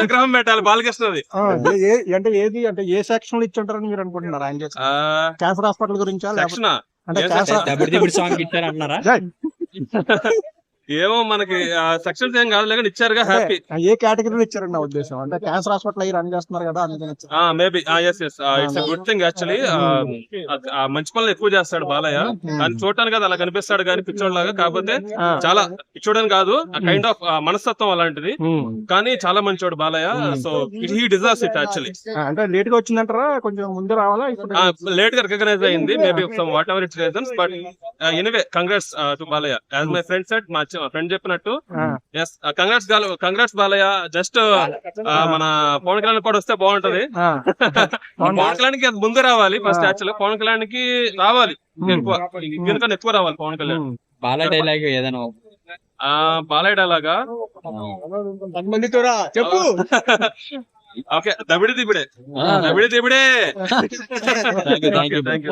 విగ్రహం పెట్టాలి? బాలకృష్ణది. ఆ, అంటే ఏది అంటే ఏ సెక్షన్లో ఇచ్చి ఉంటారని మీరు అనుకుంటున్నారు ఆయన ఆ. క్యాన్సర్ హాస్పిటల్ గురించా? సెక్షన్? ఇచ్చారు ఏమో మనకి సెక్షన్స్ ఏం కాదు లేక ఇచ్చారుగా హ్యాపీ ఏ కేటగిరీలో ఇచ్చారండి నా ఉద్దేశం? అంటే క్యాన్సర్ హాస్పిటల్ అయ్యి రన్ చేస్తున్నారు కదా అందుకని ఇచ్చారు. Maybe yes yes it's good thing actually మంచి పనులు ఎక్కువ చేస్తాడు బాలయ్య. కానీ చూడటానికి అది అలా కనిపిస్తాడు కానీ పిచ్చోడ్ లాగా కాకపోతే ఆ. చాలా పిచ్చోడని కాదు కైండ్ ఆఫ్ మనస్తత్వం అలాంటిది. కానీ చాలా మంచోడు Balayya. So he deserves it actually అంటే లేట్గా వచ్చిందంటారా? కొంచెం ముందు రావాలా? లేట్గా రికగ్నైజ్ అయింది. Maybe some whatever it's reasons but anyway congrats to Balayya. As my friend said మా ఫ్రెండ్ చెప్పినట్టు yes congrats congrats Balayya. Just మన పవన్ కళ్యాణ్ కూడా వస్తే బాగుంటది. పవన్ కళ్యాణ్కి అది ముందు రావాలి ఫస్ట్ యాక్చువల్ పవన్ కళ్యాణ్కి రావాలి ఎక్కువ. ఎక్కువ రావాలి పవన్ కళ్యాణ్. బాల డైలాగ్ ఏదైనా ఆ బాలయ్య అలాగా చెప్పు. ఓకే దబిడి దిబిడే. దబిడి దిబిడే. Thank you. Thank you